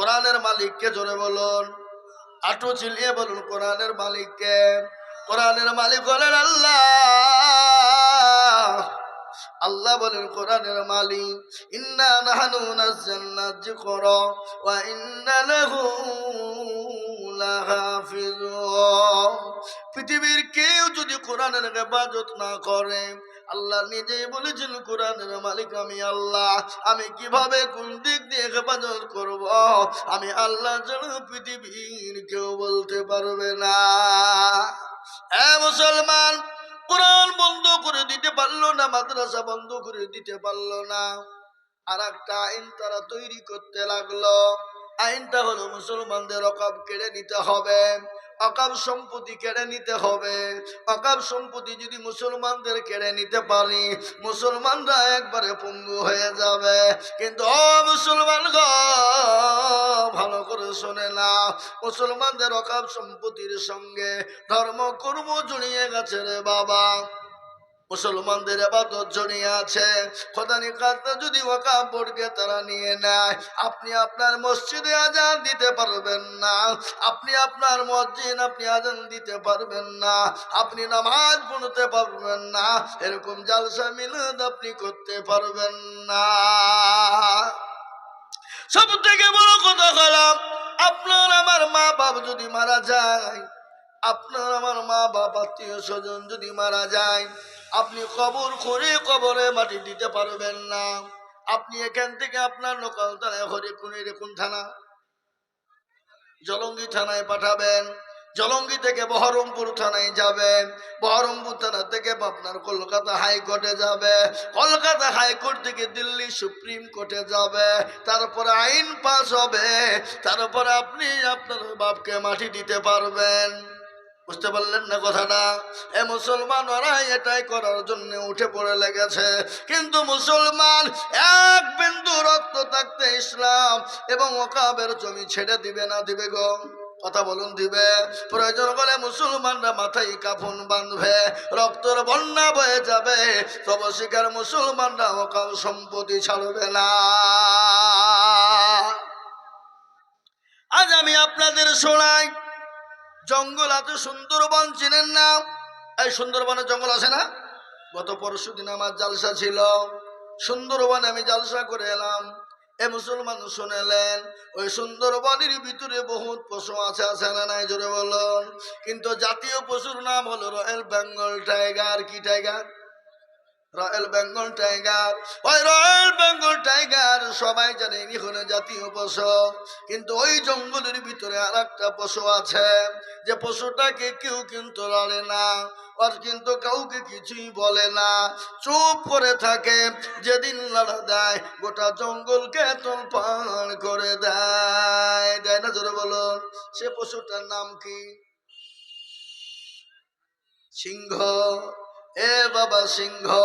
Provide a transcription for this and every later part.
কোরআনের মালিককে জোরে বলুন। আটু চিলিয়ে বলুন কোরআনের মালিককে। কোরআনের মালিক বলেন, আল্লাহ। আল্লাহ বলেন, কোরআনের মালিক। ইন্না নাহানু নাযালনা যিকরা ওয়া ইন্না লাহু লাহাফিজুন। পৃথিবীর কেউ যদি কোরআনের হেফাজত না করে আল্লাহ নিজেই বলেছেন, কোরআনের মালিক আমি আল্লাহ। আমি কীভাবে কোন দিক দিয়ে হেফাজত করব? আমি আল্লাহ যেন পৃথিবীর কেউ বলতে পারবে না। এ মুসলমান, কোরআন বন্ধ করে দিতে পারল না, মাদ্রাসা বন্ধ করে দিতে পারল না। আর একটা আইন তারা তৈরি করতে লাগল। আইনটা হলো মুসলমানদের অকাব কেড়ে নিতে হবে। অকাব সম্পত্তি কেড়ে নিতে হবে। অকাব সম্পত্তি যদি মুসলমানদের কেড়ে নিতে পারি, মুসলমানরা একবারে পঙ্গু হয়ে যাবে। কিন্তু মুসলমান গ ভালো করে শোনে না। মুসলমানদের অকাব সম্পত্তির সঙ্গে ধর্ম কর্ম জড়িয়ে গেছে রে বাবা। মুসলমানদের আবাদত জড়িয়ে আছে। খোদানি কাজটা যদি ওয়াকাব বোর্ডকে তারা নিয়ে নেয়, আপনি আপনার মসজিদে আজান দিতে পারবেন না। আপনি আপনার মসজিদ, আপনি আজান দিতে পারবেন না। আপনি নামাজ পড়তে পারবেন না। এরকম জালসা মিলাদ আপনি করতে পারবেন না। সব থেকে বড় কথা হলাম আপনার আমার মা বাপ যদি মারা যায়, আপনার আমার মা বাপ আত্মীয় স্বজন যদি মারা যায় আপনি কবর করে কবরে মাটি দিতে পারবেন না। আপনি এখান থেকে আপনার লোকাল থানায় হরে কোন থানা। জলঙ্গি থানায় পাঠাবেন। জলঙ্গি থেকে বহরমপুর থানায় যাবেন। বহরমপুর থানা থেকে আপনার কলকাতা হাইকোর্টে যাবে। কলকাতা হাইকোর্ট থেকে দিল্লি সুপ্রিম কোর্টে যাবে। তারপরে আইন পাস হবে। তারপরে আপনি আপনার বাপকে মাটি দিতে পারবেন। বুঝতে পারলেন না কথাটা? এ মুসলমান ওরা এটাই করার জন্য উঠে পড়ে লেগেছে। কিন্তু মুসলমান এক বিন্দু রক্ত থাকতে ইসলাম এবং ওকাবের জমি ছেড়ে দিবে না, দিবে গো। কথা বলুন, দিবে। প্রয়োজন হলে মুসলমানরা মাথায় কাফন বাঁধবে, রক্তর বন্যা বয়ে যাবে। তব শিকার মুসলমানরা ওকাব সম্পত্তি ছাড়বে না। আজ আমি আপনাদের শোনাই জঙ্গল এত সুন্দরবন, চিনেন না? এই সুন্দরবনের জঙ্গল আছে না? গত পরশু দিন আমার জালসা ছিল। সুন্দরবনে আমি জালসা করে এলাম। এ মুসলমান শুনেলেন ওই সুন্দরবনের ভিতরে বহুত পশু আছে আছে না নাই? জোরে বলুন। কিন্তু জাতীয় পশুর নাম হলো রয়েল বেঙ্গল টাইগার কি টাইগার রয়্যাল বেঙ্গল টাইগার। ওই রয়্যাল বেঙ্গল টাইগার সবাই জানে ইনি জাতীয় পশু। কিন্তু ওই জঙ্গলের ভিতরে আর একটা পশু আছে। যে পশুটাকে কেউ কিন্তু লড়ে না, আর কিন্তু কাউকে কিছুই বলে না। চুপ করে থাকে, যেদিন লড়া দেয়, গোটা জঙ্গলকে তোলপাড় করে দেয়। দেয় না জোরে বলুন, সে পশুটার নাম কি? সিংহ। এ বাবা সিংহ,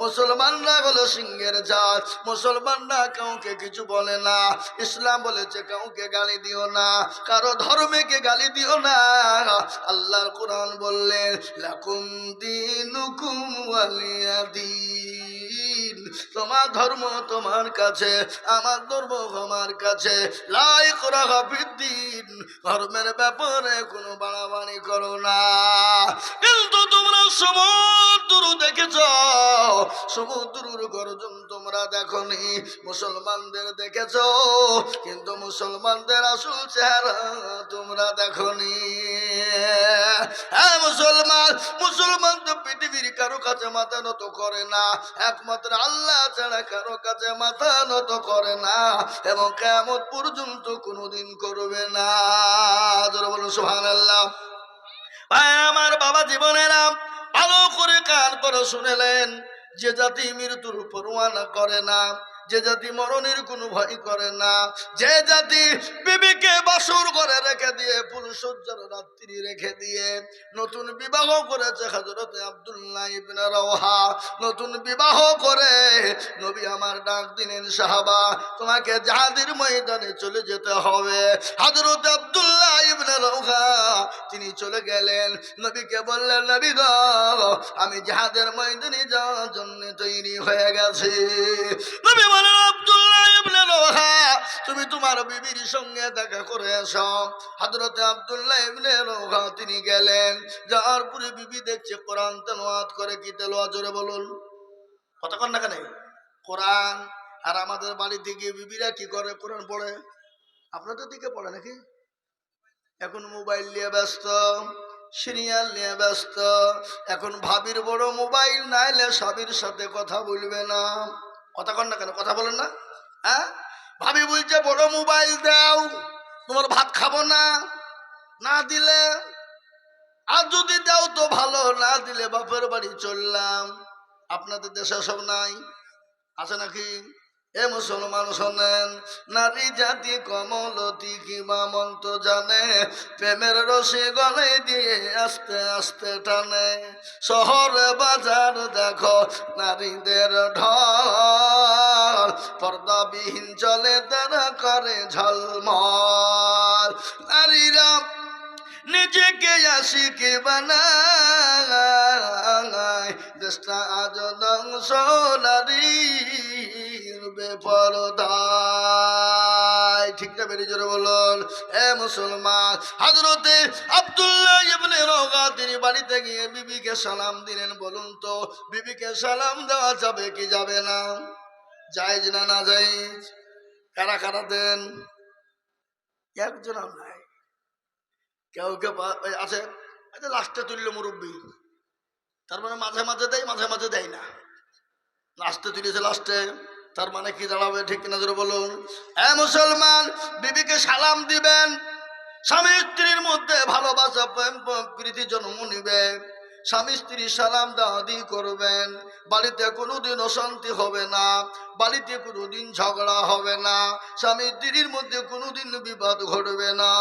মুসলমানরা হলো সিংহের জাত। মুসলমানরা কাউকে কিছু বলে না। ইসলাম বলেছে কাউকে গালি দিও না। কারও ধর্মেকে গালি দিও না। আল্লাহর কোরআন বললেন লাকুম দিনুকুম ওয়ালিয়া দিন। তোমার ধর্ম তোমার কাছে, আমার ধর্ম আমার কাছে। লাই করা দিন। ধর্মের ব্যাপারে কোনো বাড়াবাড়ি করো না। সমুদ্রর গর্জন তোমরা দেখনি। মুসলমানদের দেখেছ, কিন্তু মুসলমানদের আসল চেহারা তোমরা দেখনি। হ্যাঁ মুসলমান মুসলমান তো পৃথিবীর কারও কাছে মাথা নত করে না। একমাত্র আল্লাহ ছাড়া কারও কাছে মাথা নত করে না এবং কেমন পর্যন্ত কোনোদিন করবে না। বলুন সুহান আল্লাহ আমার বাবা জীবনেরা ভালো করে কান করে শুনেলেন। যে জাতি মৃত্যুর পরোয়ানা করে না। যে জাতি মরণের কোনো ভয় করে না, যে জাতি বিবিকে বাসুর করে রেখে দিয়ে পুরুষজ্জার রাত্রি রেখে দিয়ে নতুন বিবাহ করেছে হজরত আব্দুল্লাহ ইবনে রওহা। নতুন বিবাহ করে নবী আমার ডাক দিলেন, সাহাবা, তোমাকে জাহাদের ময়দানে চলে যেতে হবে। হজরত আব্দুল্লাহ ইবনে রওহা তিনি চলে গেলেন। নবীকে বললেন, নবী গো, আমি জাহাদের ময়দানে যাওয়ার জন্য তৈরি হয়ে গেছি। নবী বলেন, আব্দুল্লাহ ইবনে রোহা তুমি তোমার বিবির সঙ্গে দেখা করে এসো। হজরতে আব্দুল্লাহ ইবনে রোহা তিনি গেলেন, যাওয়ার পরে বিবি দেখছে কোরআন তেলাওয়াত করে, কি তেলাওয়াত? জোরে বলুন। কতক্ষণ না কেন? কোরআন, আর আমাদের বাড়িতে গিয়ে বিবিরা কি করে? কোরআন পড়ে? আপনাদের দিকে পড়ে নাকি? এখন মোবাইল নিয়ে ব্যস্ত, সিরিয়াল নিয়ে ব্যস্ত, এখন ভাবির বড় মোবাইল, নাইলে স্বামীর সাথে কথা বলবে না। কথা কন না কেন? কথা বলেন না। হ্যাঁ? ভাবি বলছে, বড় মোবাইল দাও, তোমার ভাত খাব না না দিলে। আর যদি দাও তো ভালো, না দিলে বাপের বাড়ি চললাম। আপনাদের দেশে সব নাই। আছে নাকি? এ মুসলমান শোনেন, নারী জাতি কমলতি কিবা মন্ত জানে, প্রেমের রসে গলে দিয়ে আস্তে আস্তে টানে। শহরে বাজার দেখো, নারীদের ঢল, পর্দাবিহীন চলে তারা করে ঝলমল। নারীরা নিজেকে আশিকে বানায়, দেশটা আজ ধ্বংস নারীর বেপরদায় ঠিক না বেরিয়ে জোরে বলুন। এ মুসলমান হাজরতে আব্দুল্লাহ ইবনে রওগা তিনি বাড়িতে গিয়ে বিবিকে সালাম দিলেন। বলুন তো, বিবিকে সালাম দেওয়া যাবে কি যাবে না? জায়েজ না না জায়েজ কারা কারা দেন? একজন নাই। কেউ কেউ আছে। লাস্টে তুলল মুরব্বী। তার মানে মাঝে মাঝে দেয়, মাঝে মাঝে দেয় না। লাস্টে তুলেছে লাস্টে তার মানে কি দাঁড়াবে? ঠিক কিনা ধরে বলুন। হ্যাঁ মুসলমান, বিবিকে সালাম দিবেন। স্বামী স্ত্রীর মধ্যে ভালোবাসা, প্রেম, প্রীতি, জন্ম নিবে। স্বামী স্ত্রী সালাম দাদি করবেন। বাড়িতে কোনোদিন অশান্তি হবে না। বাড়িতে কোনোদিন ঝগড়া হবে না। স্বামী স্ত্রীর মধ্যে কোনোদিন বিবাদ ঘটবে না।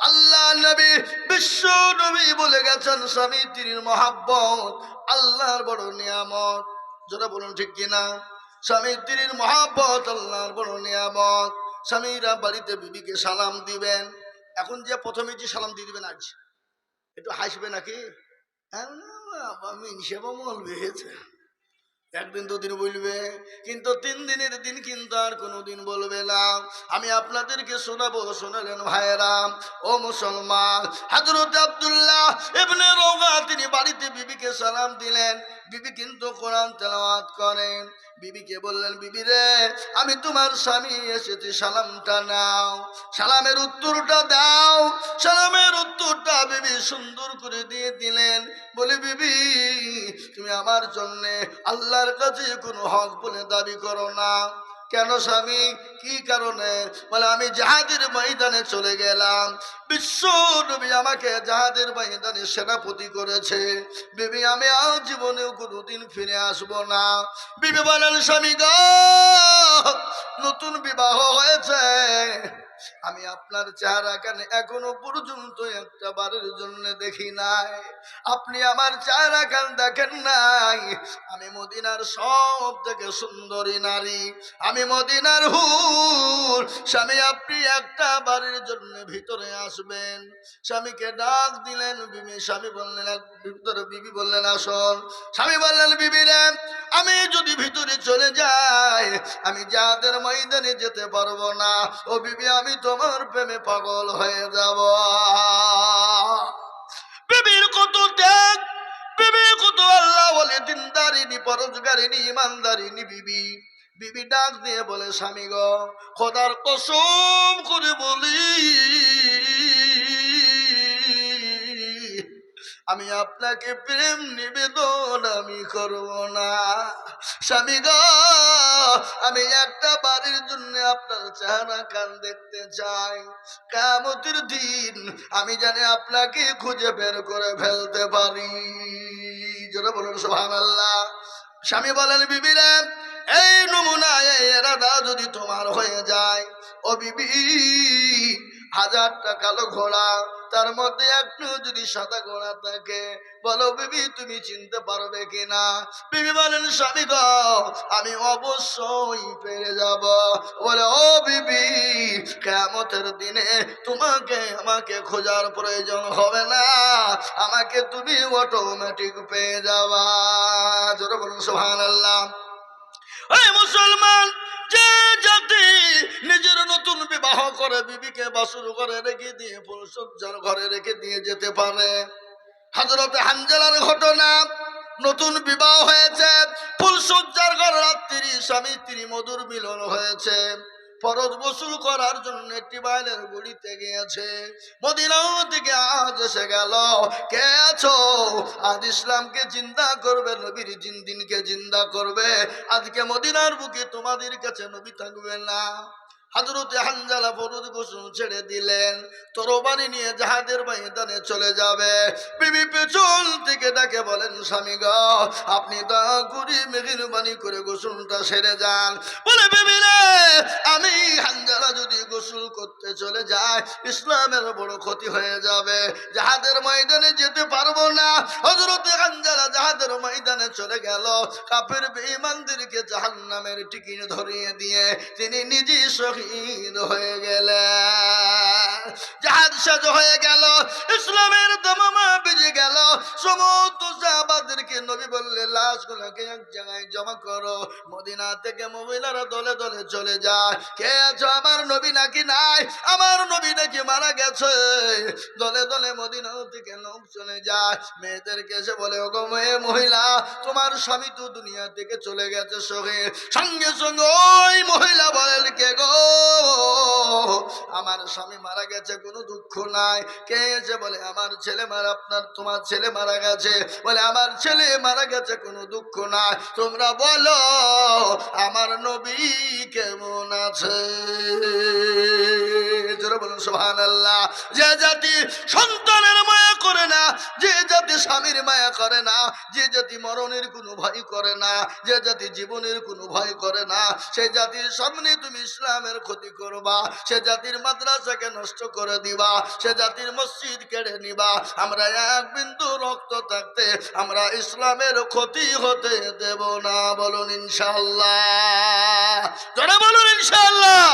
আল্লাহ নবী, বিশ্ব নবী বলে গেছেন স্বামী স্ত্রীর মহাব্বত, আল্লাহর বড় নিয়ামত। যেটা বলুন ঠিক কিনা? স্বামী স্ত্রীর মহাব্বত, আল্লাহর বড় নিয়ামত। স্বামীরা বাড়িতে বিবিকে সালাম দিবেন। এখন যে প্রথমে যে সালাম দিয়ে দিবেন আজ, একটু হাসবে নাকি? আমি হিসেবে মলবে একদিন দুদিন বলবে, কিন্তু তিন দিনের দিন কিন্তু আর কোনো দিন বলবে না। আমি আপনাদেরকে শোনাবো, শোনালেন ভাইরাম ও মুসলমান হাজরত আব্দুল্লাহ এমনি রোগা তিনি বাড়িতে বিবিকে সালাম দিলেন। বিবি কিন্তু কোরআন তেলাওয়াত করেন বিবিকে বললেন, বিবি রে, আমি তোমার স্বামী, এসেছি, সালামটা নাও। সালামের উত্তরটা দাও। সালামের উত্তরটা বিবি সুন্দর করে দিয়ে দিলেন। বলি, বিবি, তুমি আমার জন্যে আল্লাহর কাছে কোনো হক বলে দাবি করো না। কেন স্বামী? কি কারণে? বলে, আমি জাহাদের ময়দানে চলে গেলাম। বিশ্ব নবী আমাকে জাহাদের ময়দানে সেনাপতি করেছে। বিবি, আমি আর জীবনেও কোনোদিন ফিরে আসব না। বিবি বলেন, স্বামী গ, নতুন বিবাহ হয়েছে। আমি আপনার চেহারা কেন এখনও পর্যন্ত একটা বারের জন্য দেখি নাই। আপনি আমার চেহারা কেন দেখেন নাই। আমি মদিনার সব থেকে সুন্দরী নারী। আমি মদিনার হুর। স্বামী, আপনি একটা বাড়ির জন্য ভিতরে আসবেন। স্বামীকে ডাক দিলেন বিবি। স্বামী বললেন "এক- ভিতরে বিবি বললেন, আসন। স্বামী বললেন, বিবি রে, আমি যদি ভিতরে চলে যাই, আমি যাদের ময়দানে যেতে পারব না। ও বিবি, আমি তোমার প্রেমে পাগল হয়ে যাব। বিবির কত ত্যাগ বিবি কত আল্লাহ বলে, দিনদারিনী পরোজগারিনী ইমানদারিনী বিবি। বিবি ডাক দিয়ে বলে, স্বামী গো, খোদার কসম করে বলি, আমি আপনাকে প্রেম নিবেদন আমি করব না। স্বামী গো আমি একটা বাড়ির জন্য আপনার চেহারা কান দেখতে চাই। কামতির দিন আমি জানি আপনাকে খুঁজে বের করে ফেলতে পারি। যেটা বলুন সোহান আল্লাহ স্বামী বলেন বিবিরে এই নমুনা এরাদা যদি তোমার হয়ে যায়, ও বিবি হাজারটা কালো ঘোড়া তার মধ্যে একটু যদি সাদা ঘোড়া থাকে, বলো বিবি, তুমি চিনতে পারবে কিনা? বিবি বলেন, স্বামী গো, আমি অবশ্যই পেরে যাব। বলে, ও বিবি কেমতের দিনে তোমাকে, আমাকে খোঁজার প্রয়োজন হবে না। আমাকে তুমি অটোমেটিক পেয়ে যাবা। জোরে বলুন, সুবহানাল্লাহ। ওই মুসলমান বিবাহ করে বিবিকে বাসুর ঘরে রেখে দিয়ে ফুলসজ্জার ঘরে রেখে দিয়ে যেতে পারে। হাজরতে হাঞ্জালার ঘটনা, নতুন বিবাহ হয়েছে ফুলসজ্জার ঘর রাত্রি, স্বামী স্ত্রী মধুর মিলন হয়েছে। ফরজ গোসল করার জন্য একটি বাইরের গুড়িতে গিয়েছে। মদিনাও থেকে আজ এসে গেল। কে আছো? আজ ইসলামকে চিন্তা করবে, নবীর জিন দিনকে চিন্তা করবে। আজকে মদিনার বুকে তোমাদের কাছে নবী থাকবে না। হাজরতে হানজালা ফরুদ গোসল ছেড়ে দিলেন। তরবারি নিয়ে জাহাদের ময়দানে চলে যাবে। বিবি পেছন থেকে ডাকে বলেন, স্বামী আপনি তা ঘুরি মেহরবানি করে গোসলটা সেরে যান। বলে, বিবি রে করতে চলে যায়, ইসলামের বড় ক্ষতি হয়ে যাবে। জাহাদের ময়দানে যেতে পারব না। হজরতে হানজালা জাহাদের ময়দানে চলে গেল। কাপের বেঈমানদেরকে জাহান্নামের টিকিট ধরিয়ে দিয়ে তিনি নিজে শহীদ হয়ে গেলেন। জাহাজ সাজ হয়ে গেল। ইসলামের দমামা বেজে গেল। সমস্ত সাহাবাদেরকে নবী বললে, লাশগুলোকে এক জায়গায় জমা করো, মদিনা থেকে মহিলারা দলে দলে চলে যায়। কে আছো? আমার নবী নাকি নাই? আমার নবী নাকি মারা গেছে। দলে দলে মদিনা থেকে লোক চলে যায়। মেয়েদেরকে এসে বলে, ওগো মেয়ে মহিলা, তোমার স্বামী তো দুনিয়া থেকে চলে গেছে সঙ্গে সঙ্গে। সঙ্গে ওই মহিলা বলেন, কে গো? আমার স্বামী মারা গেছে, কোনো দুঃখ নাই। কে এসে বলে, আমার ছেলে মারা, আপনার, তোমার ছেলে মারা গেছে। বলে, আমার ছেলে মারা গেছে, কোনো দুঃখ নাই। তোমরা বলো, আমার নবী কেমন আছে? বলুন সোহান আল্লাহ যে জাতি সন্তানের মায়া করে না, যে জাতি স্বামীর মায়া করে না, যে জাতি মরণের কোনো ভয় করে না, যে জাতি জীবনের কোনো ভয় করে না, সে জাতির সামনে তুমি ইসলামের ক্ষতি করবা, সে জাতির মাদ্রাসাকে নষ্ট করে দিবা, সে জাতির মসজিদ কেড়ে নিবা। আমরা এক বিন্দু রক্ত থাকতে আমরা ইসলামের ক্ষতি হতে দেব না, বলুন ইনশাল্লাহ বলুন ইনশাল্লাহ